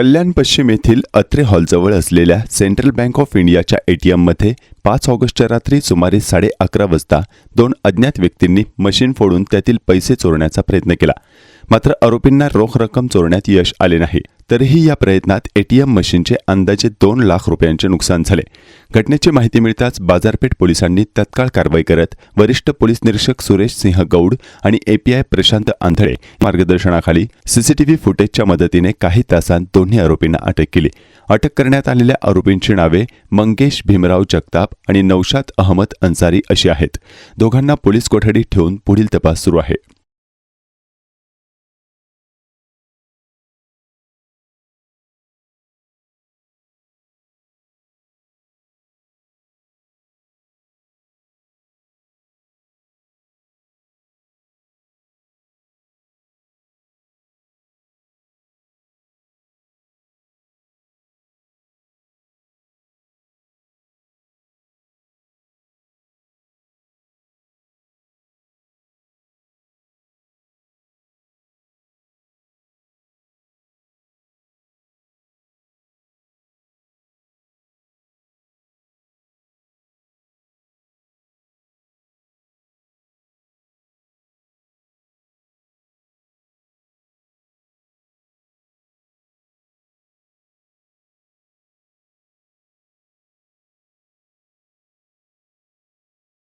कल्याण पश्चिम येथील अत्रे हॉलजवळ असलेल्या सेंट्रल बँक ऑफ इंडियाच्या एटीएममध्ये पाच ऑगस्टच्या रात्री सुमारे साडे अकरा वाजता दोन अज्ञात व्यक्तींनी मशीन फोडून त्यातील पैसे चोरण्याचा प्रयत्न केला. मात्र आरोपींना रोख रक्कम चोरण्यात यश आले नाही. तरीही या प्रयत्नात एटीएम मशीनचे अंदाजे दोन लाख रुपयांचे नुकसान झाले. घटनेची माहिती मिळताच बाजारपेठ पोलिसांनी तत्काळ कारवाई करत वरिष्ठ पोलीस निरीक्षक सुरेश सिंह गौड आणि एपीआय प्रशांत आंधळे मार्गदर्शनाखाली सीसीटीव्ही फुटेजच्या मदतीने काही तासांत दोन्ही आरोपींना अटक केली. अटक करण्यात आलेल्या आरोपींची नावे मंगेश भीमराव जगताप आणि नौशाद अहमद अन्सारी अशी आहेत. दोघांना पोलीस कोठडीत ठेवून पुढील तपास सुरू आहे.